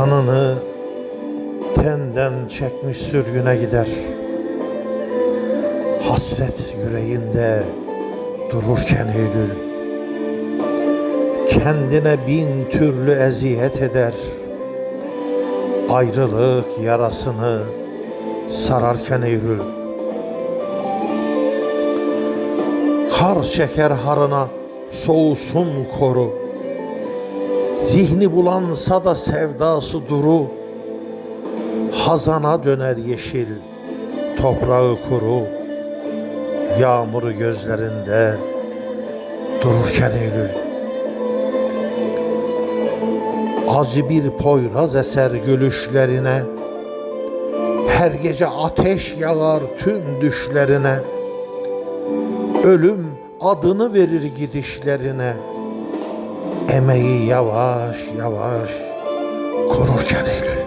Canını tenden çekmiş sürgüne gider. Hasret yüreğinde dururken Eylül Kendine bin türlü eziyet eder. Ayrılık yarasını sararken Eylül Kar çeker harına soğusun koru Zihni bulansa da sevdası duru. Hazana döner yeşil toprağı kuru. Yağmuru gözlerinde dururken Eylül. Acı bir poyraz eser gülüşlerine. Her gece ateş yağar tüm düşlerine. Ölüm adını verir gidişlerine Emeği yavaş yavaş kururken Eylül.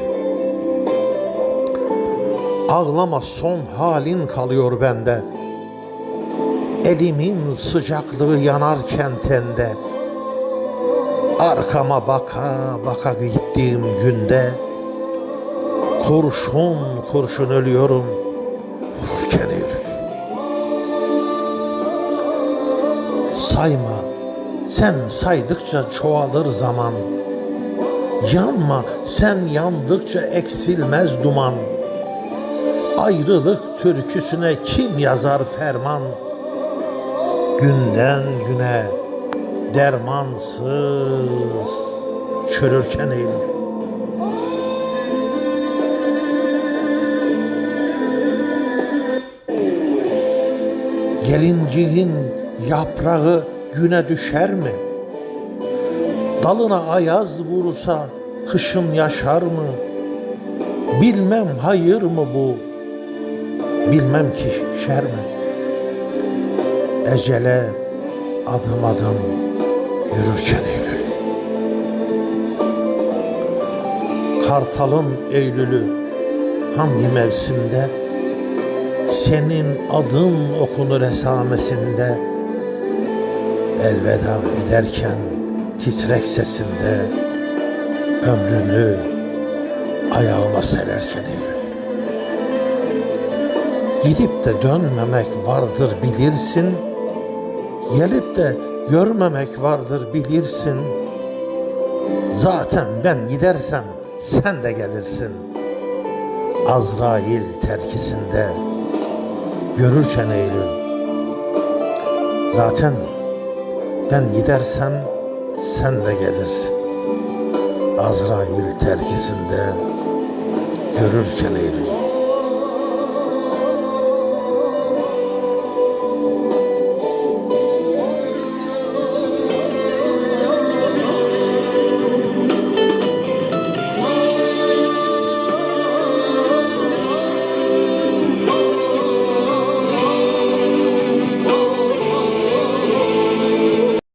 Ağlama son halin kalıyor bende. Elimin sıcaklığı yanarken tende Arkama baka baka gittiğim günde Kurşun kurşun ölüyorum vururken Eylül. Sayma sen saydıkça çoğalır zaman. Yanma sen yandıkça eksilmez duman. Ayrılık türküsüne kim yazar ferman? Günden güne dermansız çürürken Eylül Gelinciğin yaprağı güne düşer mi? Dalına ayaz vursa kışın yaşar mı? Bilmem hayır mı bu? Bilmem ki şer mi? Ecele adım adım yürürken Eylül. Kartalın Eylül'ü hangi mevsimde? Senin adın okunur esamesinde. Elveda ederken titrek sesinde ömrünü ayağıma sererken Eylül. Gidip de dönmemek vardır bilirsin. Gelip de görmemek vardır bilirsin. Zaten ben gidersem sen de gelirsin. Azrail terkisinde görürken Eylül. Zaten ben gidersem sen de gelirsin. Azrail terkisinde görürken Eylül.